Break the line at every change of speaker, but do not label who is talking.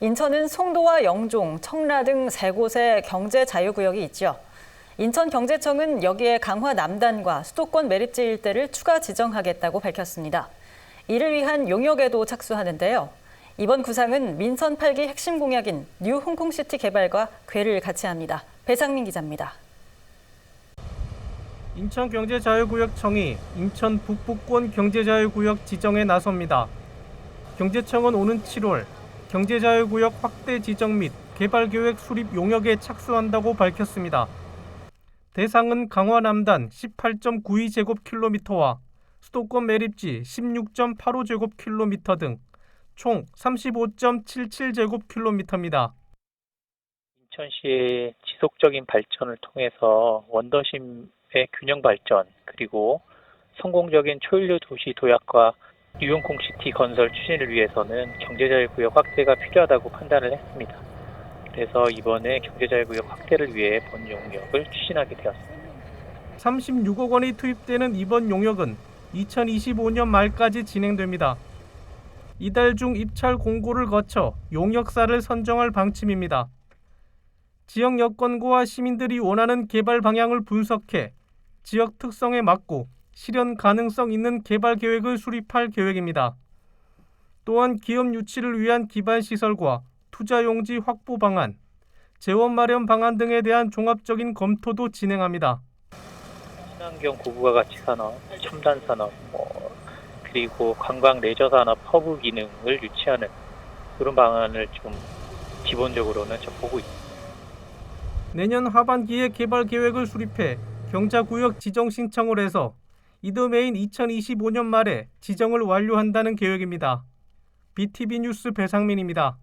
인천은 송도와 영종, 청라 등 세 곳의 경제 자유구역이 있죠. 인천경제청은 여기에 강화 남단과 수도권 매립지 일대를 추가 지정하겠다고 밝혔습니다. 이를 위한 용역에도 착수하는데요. 이번 구상은 민선 8기 핵심 공약인 뉴 홍콩시티 개발과 궤를 같이 합니다. 배상민 기자입니다.
인천경제자유구역청이 인천 북부권 경제자유구역 지정에 나섭니다. 경제청은 오는 7월 경제자유구역 확대 지정 및 개발계획 수립 용역에 착수한다고 밝혔습니다. 대상은 강화 남단 18.92제곱킬로미터와 수도권 매립지 16.85제곱킬로미터 등 총 35.77제곱킬로미터입니다.
인천시의 지속적인 발전을 통해서 원더심의 균형 발전 그리고 성공적인 초일류 도시 도약과 뉴용콩 시티 건설 추진을 위해서는 경제자유구역 확대가 필요하다고 판단을 했습니다. 그래서 이번에 경제자유구역 확대를 위해 본 용역을 추진하게 되었습니다.
36억 원이 투입되는 이번 용역은 2025년 말까지 진행됩니다. 이달 중 입찰 공고를 거쳐 용역사를 선정할 방침입니다. 지역 여건과 시민들이 원하는 개발 방향을 분석해 지역 특성에 맞고 실현 가능성 있는 개발 계획을 수립할 계획입니다. 또한 기업 유치를 위한 기반 시설과 투자 용지 확보 방안, 재원 마련 방안 등에 대한 종합적인 검토도 진행합니다.
친환경 고부가 가치 산업, 첨단 산업, 뭐, 그리고 관광 레저 산업 허브 기능을 유치하는 그런 방안을 좀 기본적으로는 좀 보고 있습니다.
내년 하반기에 개발 계획을 수립해 경자구역 지정 신청을 해서 이듬해인 2025년 말에 지정을 완료한다는 계획입니다. BTV 뉴스 배상민입니다.